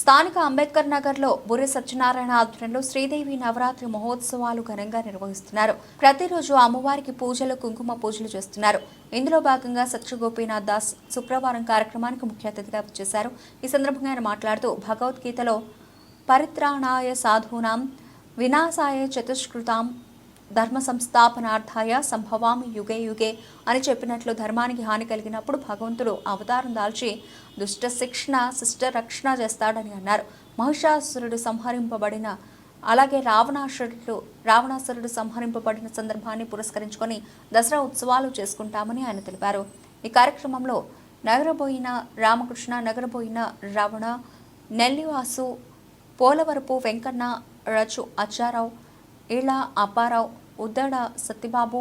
స్థానిక అంబేద్కర్ నగర్లో బుర్రి సత్యనారాయణ ఆధ్వర్యంలో శ్రీదేవి నవరాత్రి మహోత్సవాలు ఘనంగా నిర్వహిస్తున్నారు. ప్రతిరోజు అమ్మవారికి పూజలు కుంకుమ పూజలు చేస్తున్నారు. ఇందులో భాగంగా సత్యగోపీనాథ్ దాస్ శుక్రవారం కార్యక్రమానికి ముఖ్య అతిథిగా వచ్చేశారు. ఈ సందర్భంగా ఆయన మాట్లాడుతూ భగవద్గీతలో పరిత్రాణాయ సాధూనాం వినాశాయ చతుష్కృతాం ధర్మ సంస్థాపనార్థాయ సంభవామి యుగే యుగే అని చెప్పినట్లు ధర్మానికి హాని కలిగినప్పుడు భగవంతుడు అవతారం దాల్చి దుష్ట శిక్షణ శిష్ట రక్షణ చేస్తాడని అన్నారు. మహిషాసురుడు సంహరింపబడిన అలాగే రావణాసురుడు రావణాసురుడు సంహరింపబడిన సందర్భాన్ని పురస్కరించుకొని దసరా ఉత్సవాలు చేసుకుంటామని ఆయన తెలిపారు. ఈ కార్యక్రమంలో నగరబోయిన రామకృష్ణ నగరబోయిన రావణ నెల్లివాసు పోలవరపు వెంకన్న రచు అచ్చారావు ఇళ అప్పారావు ఉద్దడ సత్యబాబు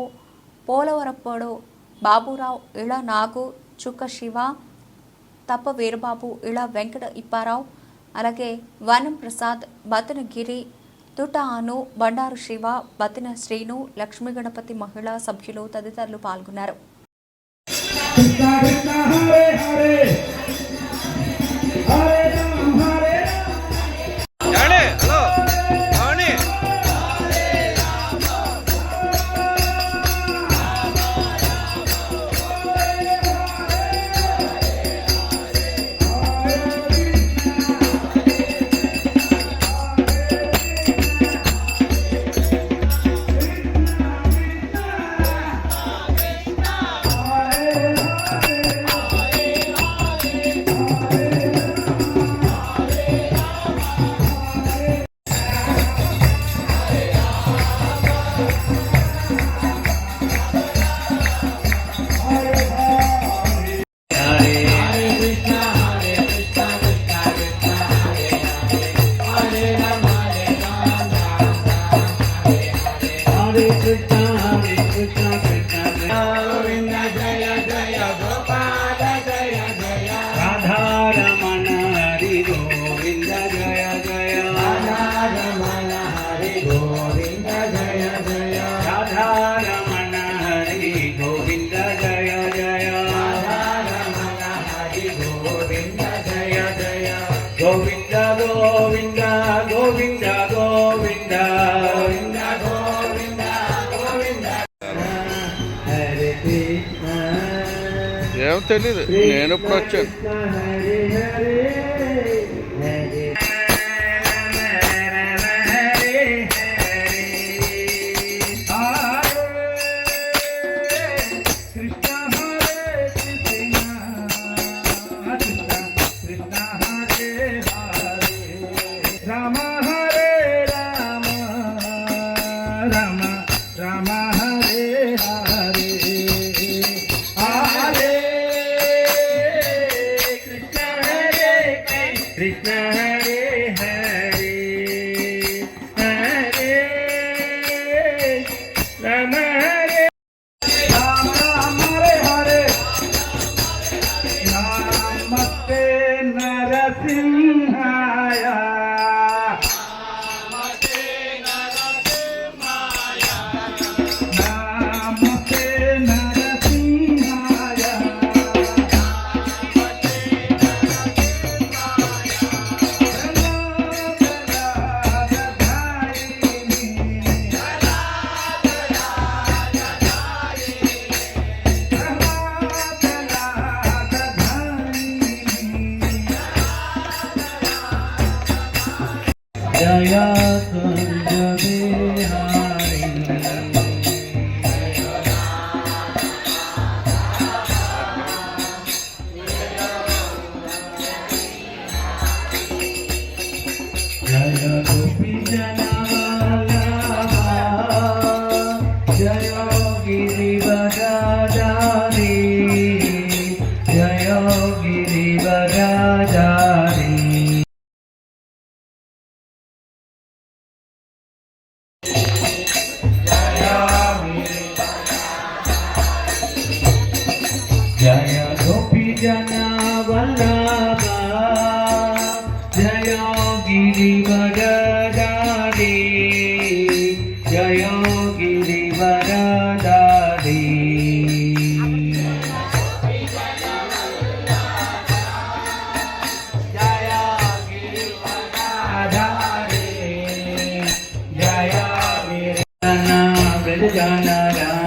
పోలవరప్పుడు బాబురావు ఇళ నాగు చుక్క శివ తప్ప వీరబాబు ఇళ వెంకట ఇప్పారావు అలాగే వనం ప్రసాద్ బతిన గిరి తుట అను బండారు శివ బతిన శ్రీను లక్ష్మీ గణపతి మహిళా సభ్యులు తదితరులు పాల్గొన్నారు. హరే కృష్ణ కృష్ణ కృష్ణ గోవింద తెలీదు. నేను ఇప్పుడు వచ్చాను जयो गिरिवरदादि जय गिरिवरदादि जया वृ जना वृजना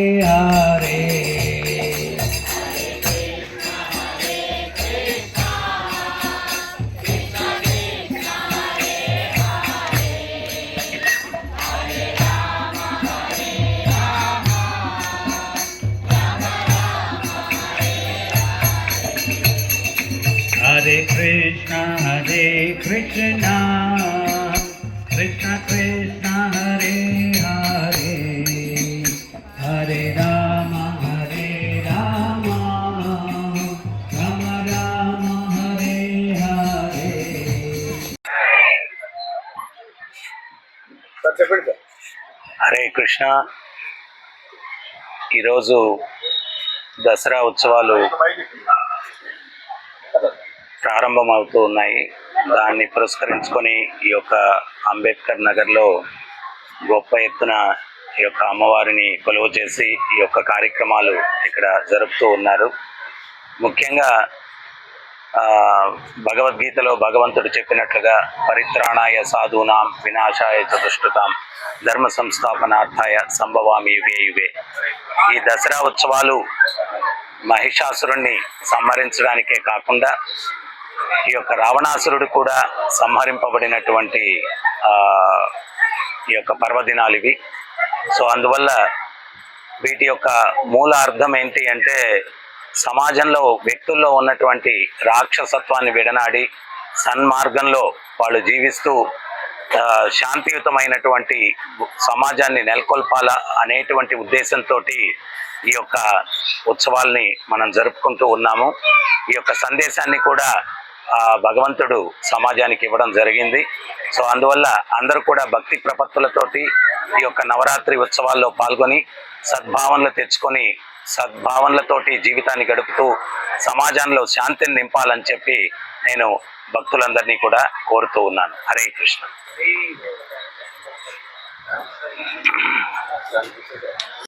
Krishna, Hare Krishna, Krishna Krishna, Hare Hare, Hare Rama, Hare Rama, Rama Rama, Hare Hare. Hare Krishna ఈరోజు దసరా ఉత్సవాలు ప్రారంభమవుతూ ఉన్నాయి. దాన్ని పురస్కరించుకొని ఈ యొక్క అంబేద్కర్ నగర్లో గొప్ప ఎత్తున ఈ యొక్క అమ్మవారిని కొలువు చేసి ఈ యొక్క కార్యక్రమాలు ఇక్కడ జరుపుతూ ఉన్నారు. ముఖ్యంగా భగవద్గీతలో భగవంతుడు చెప్పినట్లుగా పరిత్రాణాయ సాధూనాం వినాశాయ చతుష్టుతాం ధర్మ సంస్థాపనార్థాయ సంభవామి యుగే యుగే. ఈ దసరా ఉత్సవాలు మహిషాసురుణ్ణి సంహరించడానికే కాకుండా ఈ యొక్క రావణాసురుడు కూడా సంహరింపబడినటువంటి ఈ యొక్క పర్వదినాలు ఇవి. సో అందువల్ల వీటి యొక్క మూల అర్థం ఏంటి అంటే సమాజంలో వ్యక్తుల్లో ఉన్నటువంటి రాక్షసత్వాన్ని విడనాడి సన్మార్గంలో వాళ్ళు జీవిస్తూ శాంతియుతమైనటువంటి సమాజాన్ని నెలకొల్పాలా అనేటువంటి ఉద్దేశంతో ఈ యొక్క ఉత్సవాల్ని మనం జరుపుకుంటూ ఉన్నాము. ఈ యొక్క సందేశాన్ని కూడా భగవంతుడు సమాజానికి ఇవ్వడం జరిగింది. సో అందువల్ల అందరూ కూడా భక్తి ప్రపత్తులతోటి ఈ యొక్క నవరాత్రి ఉత్సవాల్లో పాల్గొని సద్భావనలు తెచ్చుకొని సద్భావనలతోటి జీవితాన్ని గడుపుతూ సమాజంలో శాంతిని నింపాలని చెప్పి నేను భక్తులందరినీ కూడా కోరుతూ ఉన్నాను. హరే కృష్ణ.